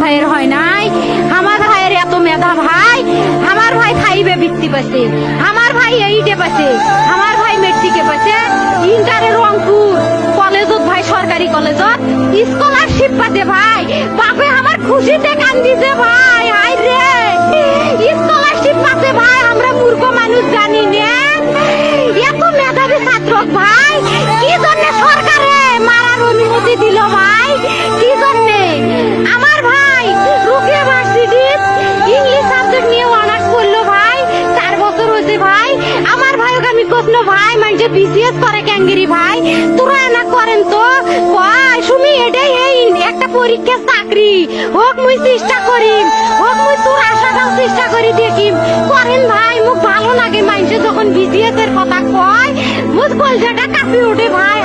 ভাইয়ের হয় নাই? আমার ভাইয়ের এত মেধা ভাই, আমার ভাই ফাইভে বৃত্তি পাচ্ছে আমার ভাই এইটে পাচ্ছে আমার ভাই মেট্রিকে পাচ্ছে ইন্টারে রংপুর কলেজত ভাই, সরকারি কলেজত স্কলারশিপ পাতে ভাই। বাপে আমার খুশিতে কান্দিছে ভাই হাই রে ভাই করে ক্যাঙ্গেরি ভাই? তোরা না করেন তো? কয় সুমি, এটাই এই একটা পরীক্ষা চাকরি। হোক, মুই চেষ্টা করি হোক, মুই তোর আশাটাও চেষ্টা করি দেখি করেন ভাই, মুখ ভালো লাগে যখন এর কথা কয়। মুখ কলজাটা কাঁপি ভাই।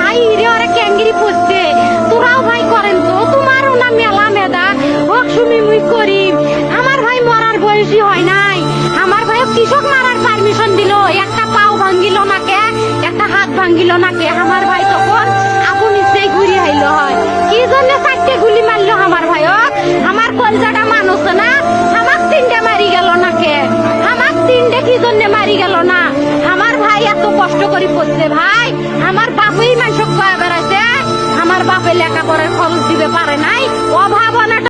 রে ক্যাঙ্গেরি পড়ছে তোরাও ভাই করেন তো? তোমারও না মেলা মেদা। হোক, সুমি, মুই করি আমার ভাই মরার বয়সী হয় নাই। আমার ভাই কৃষক মারার নাকে একটা হাত ভাঙ্গিল নাকে। আমার ভাই তখন আপন ইচ্ছেই ঘুরি আইলো হয়। কি জন্য চারটে গুলি মারলো আমার ভাই আমার কলজাটা মানুষ না। আমার তিনটে মারি গেল নাকে। আমার তিনটে কি জন্য মারি গেল না? আমার ভাই এত কষ্ট করে পড়ছে ভাই। আমার বাপই মানুষ কয়া বেড়াইছে। আমার বাপে লেখাপড়ার খরচ দিবে পারে নাই। অভাব অনাটন